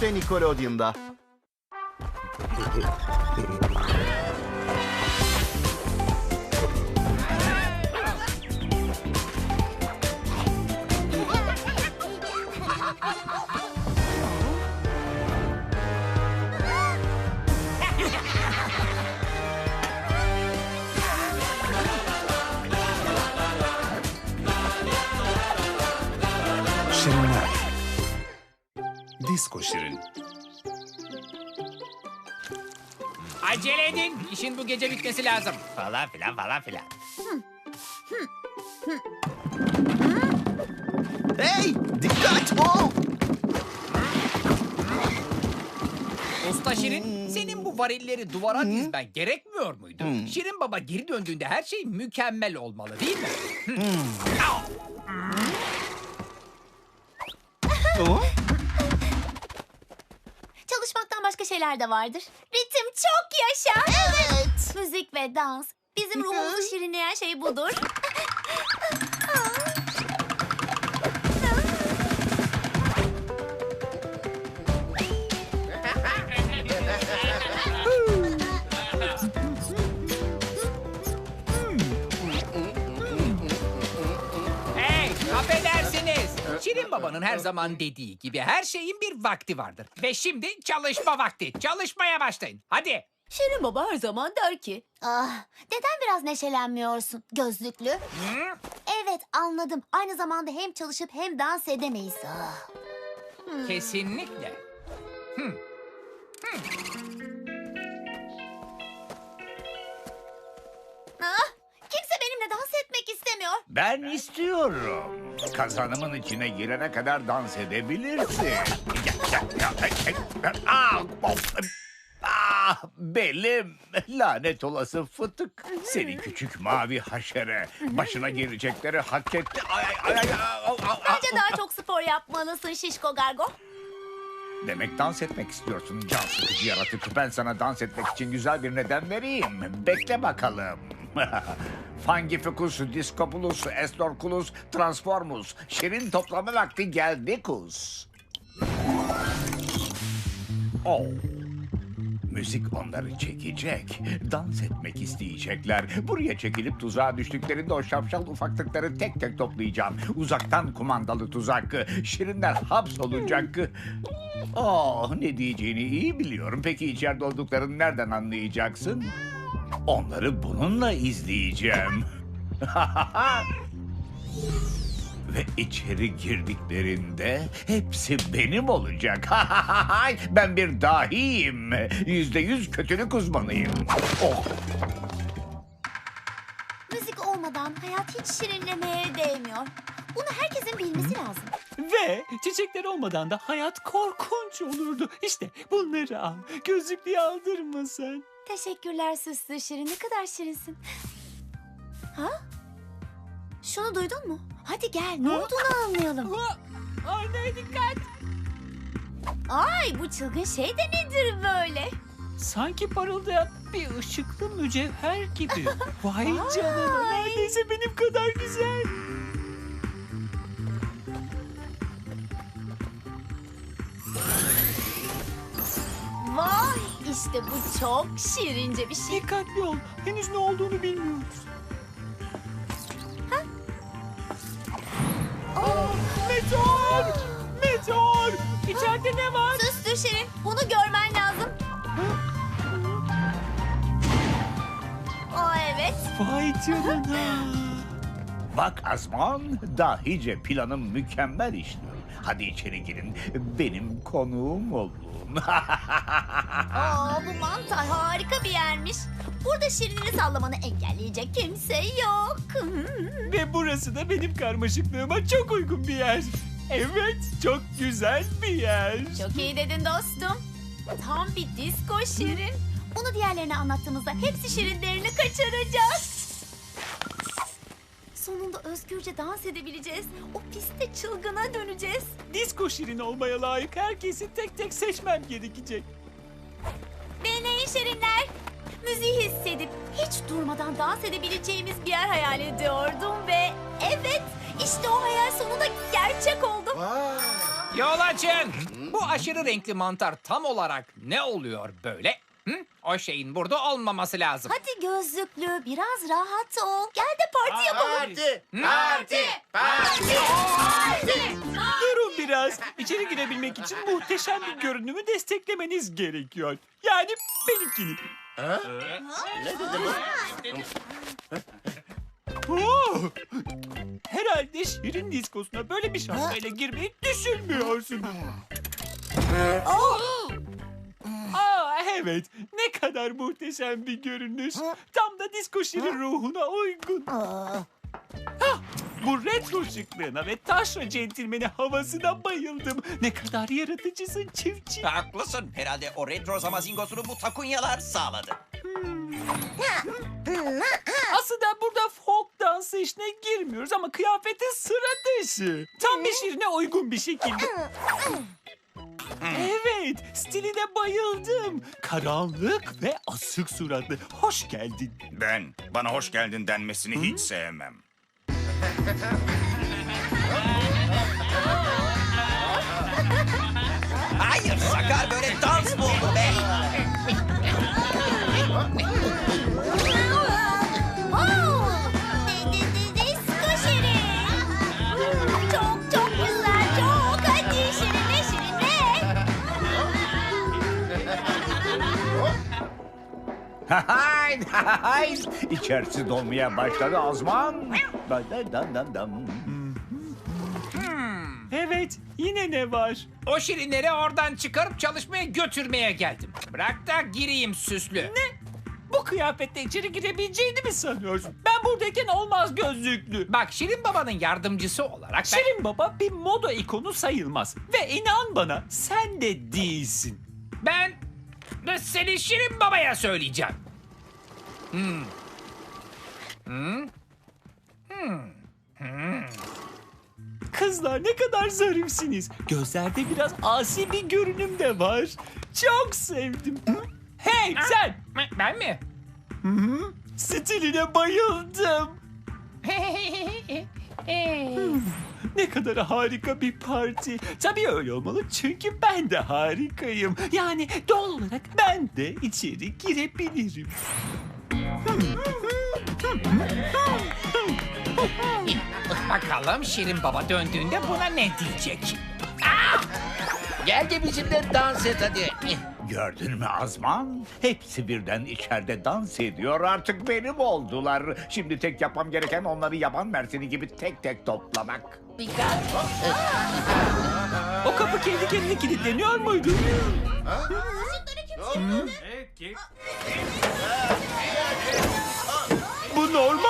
İşte Nickelodeon'da. Şirin. Acele edin. İşin bu gece bitmesi lazım. Falan filan falan filan. Hey! Dikkat! Oh! Usta Şirin, senin bu varilleri duvara dizmen gerekmiyor muydu? Şirin Baba geri döndüğünde her şey mükemmel olmalı değil mi? Oh! Çalışmaktan başka şeyler de vardır. Ritim çok yaşa. Evet. Müzik ve dans. Bizim ruhumuzu şirinleyen şey budur. Şirin Baba'nın her zaman dediği gibi her şeyin bir vakti vardır. Ve şimdi çalışma vakti. Çalışmaya başlayın. Hadi. Şirin baba her zaman der ki. Ah, neden biraz neşelenmiyorsun gözlüklü? Evet anladım. Aynı zamanda hem çalışıp hem dans edemeyiz. Ah. Kesinlikle. Ah, Ben istiyorum. Kazanımın içine girene kadar dans edebilirsin. Ah, ah, belim. Lanet olası fıtık. Seni küçük mavi haşere. Başına gelecekleri hak etti. Ay, ay, ay, ay, ay, ay, ay. Bence daha çok spor yapmalısın Şişko Gargo. Demek dans etmek istiyorsun can sıkıcı yaratık. Ben sana dans etmek için güzel bir neden vereyim. Bekle bakalım. Fangificus, Discopulus, Estorculus, Transformus. Şirin toplama vakti geldi kus. Oh. Müzik onları çekecek. Dans etmek isteyecekler. Buraya çekilip tuzağa düştüklerinde o şapşal ufaklıkları tek tek toplayacağım. Uzaktan kumandalı tuzak. Şirinler hapsolacak. Oh ne diyeceğini iyi biliyorum. Peki içeride olduklarını nereden anlayacaksın? Onları bununla izleyeceğim. Ve içeri girdiklerinde hepsi benim olacak. ben bir dahiyim. Yüzde yüz kötülük uzmanıyım. Oh. Müzik olmadan hayat hiç şirinlemeye değmiyor. Bunu herkesin bilmesi lazım. Ve çiçekler olmadan da hayat korkunç olurdu. İşte bunları al. Gözlüklüğü aldırma sen. Teşekkürler süslü şirin. Ne kadar şirinsin. Ha? Şunu duydun mu? Hadi gel ne olduğunu anlayalım. Aynaya dikkat. Ay bu çılgın şey de nedir böyle? Sanki parıldayan bir ışıklı mücevher gibi. Vay canına neredeyse benim kadar güzel. İşte bu çok şirince bir şey. Dikkatli ol. Henüz ne olduğunu bilmiyoruz. Oh, Meteor! Meteor! İçeride ne var? süslü şirin bunu görmen lazım. O evet. Vay canına. Bak Azman, dahice planım mükemmel işliyor. Hadi içeri girin, benim konuğum olun. Aa, bu mantar harika bir yermiş. Burada şirinleri sallamanı engelleyecek kimse yok. Ve burası da benim karmaşıklığıma çok uygun bir yer. Evet, çok güzel bir yer. Çok iyi dedin dostum. Tam bir disco şirin. Bunu diğerlerine anlattığımızda hepsi şirinlerini kaçıracak. Sonunda özgürce dans edebileceğiz. O pistte çılgına döneceğiz. Disko şirin olmaya layık herkesi tek tek seçmem gerekecek. Deneyin şirinler. Müziği hissedip hiç durmadan dans edebileceğimiz bir yer hayal ediyordum ve evet işte o hayal sonunda gerçek oldu. Vay! Yol açın. Bu aşırı renkli mantar tam olarak ne oluyor böyle? Hı? O şeyin burada olmaması lazım. Hadi gözlüklü biraz rahat ol. Gel de parti yapalım. Parti. Parti. Parti. Parti. Durun biraz. İçeri girebilmek için muhteşem bir görünümü desteklemeniz gerekiyor. Yani benimkini. Ne dedi bu? Oo! Herhalde Şirin diskosuna böyle bir şapkayla girmeyi düşünmüyorsun. Aa evet. Ne kadar muhteşem bir görünüş. Tam da disco Şirin ruhuna uygun. Hah, bu retro şıklığına ve taşra centilmeni havasına bayıldım. Ne kadar yaratıcısın çiftçi. Haklısın. Herhalde o retro zamazingosunu bu takunyalar sağladı. Aslında burada folk dansı işine girmiyoruz ama kıyafeti sıra dışı. Tam bir şirine uygun bir şekilde. Evet, stiline bayıldım. Karanlık ve asık suratlı. Hoş geldin. Ben bana hoş geldin denmesini hiç sevmem. Hayır Sakar böyle İçerisi dolmaya başladı Azman. Dan dan dan dan. Evet, yine ne var? O şirinleri oradan çıkarıp çalışmaya götürmeye geldim. Bırak da gireyim süslü. Ne? Bu kıyafette içeri girebileceğini mi sanıyorsun? Ben buradayken olmaz gözlüklü. Bak Şirin Baba'nın yardımcısı olarak ben... Şirin Baba bir moda ikonu sayılmaz. Ve inan bana sen de değilsin. Ben de seni Şirin Baba'ya söyleyeceğim. Kızlar ne kadar zarifsiniz. Gözlerde biraz asi bir görünüm de var. Çok sevdim. Hey sen! Ben mi? Stiline bayıldım. Ne kadar harika bir parti. Tabii öyle olmalı çünkü ben de harikayım. Yani doğal olarak ben de içeri girebilirim. Bakalım Şirin Baba döndüğünde buna ne diyecek? Gel de bizimle dans et hadi. Gördün mü Azman? Hepsi birden içeride dans ediyor. Artık benim oldular. Şimdi tek yapmam gereken onları yaban mersini gibi tek tek toplamak. O kapı kendi kendine kilitleniyor muydu? Bu normal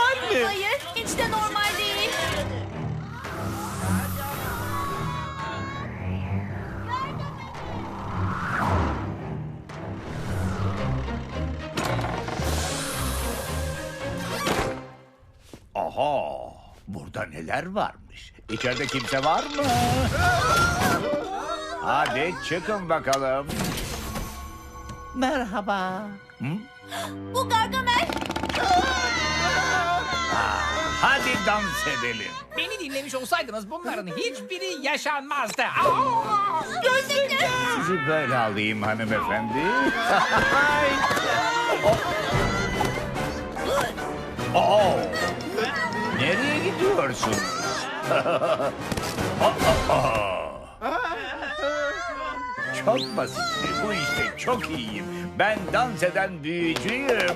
Aha! Burada neler varmış? İçeride kimse var mı? Hadi çıkın bakalım. Merhaba. Hı? Bu Gargamel. Hadi dans edelim. Beni dinlemiş olsaydınız bunların hiçbiri yaşanmazdı. Aa! Sizi böyle alayım hanımefendi. Oo! Nereye gidiyorsunuz? çok basit. Bu işte çok iyiyim. Ben dans eden büyücüyüm.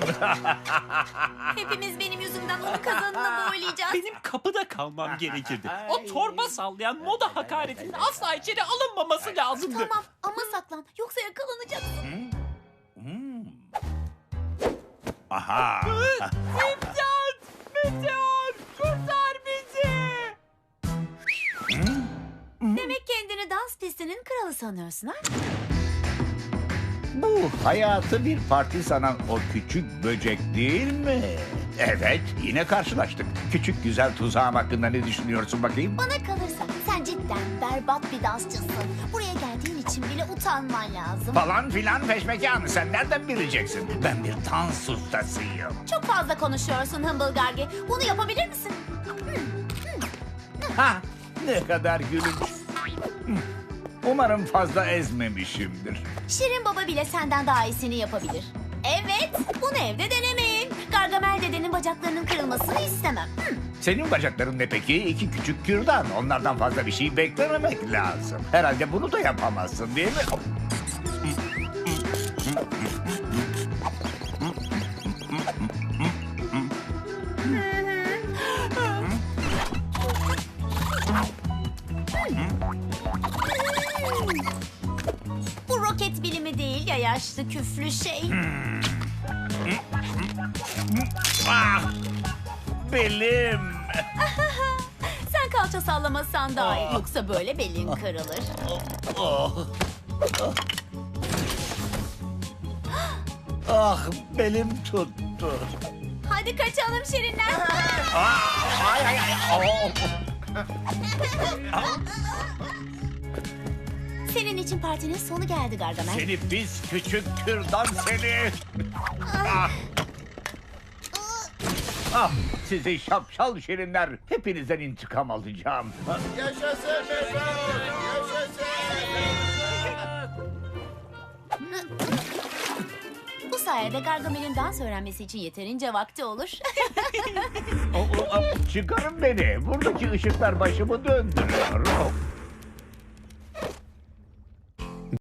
Hepimiz benim yüzümden onu kazanına boylayacağız. Benim kapıda kalmam gerekirdi. O torba sallayan moda hakaretinin asla içeri alınmaması lazımdı. Tamam ama saklan yoksa yakalanacaksın. Hmm. Aha. sanıyorsun ha? Bu hayatı bir parti sanan o küçük böcek değil mi? Evet, yine karşılaştık. Küçük güzel tuzağım hakkında ne düşünüyorsun bakayım? Bana kalırsa sen cidden berbat bir dansçısın. Buraya geldiğin için bile utanman lazım. Falan filan peşmekanı sen nereden bileceksin? Ben bir dans ustasıyım. Çok fazla konuşuyorsun Humble Gargi. Bunu yapabilir misin? Ha, ne kadar gülünç. Umarım fazla ezmemişimdir. Şirin Baba bile senden daha iyisini yapabilir. Evet, bunu evde denemeyin. Gargamel dedenin bacaklarının kırılmasını istemem. Hı, Senin bacakların ne peki? İki küçük kürdan. Onlardan fazla bir şey beklememek lazım. Herhalde bunu da yapamazsın değil mi? Bu roket bilimi değil ya yaşlı küflü şey. Ah! Belim! Sen kalça sallamasan daha iyi. Yoksa böyle belin kırılır. Ah belim tuttu. Hadi kaçalım Şirinler. Ay ay ay! Oh! Senin için partinin sonu geldi Gargamel. Seni pis küçük kürdan seni! Ah! Ah! Sizi şapşal şirinler! Hepinizden intikam alacağım. Yaşasın Mesut! Yaşasın! Bu sayede Gargamel'in dans öğrenmesi için yeterince vakti olur. Oh, oh, oh, Çıkarın beni. Buradaki ışıklar başımı döndürüyor.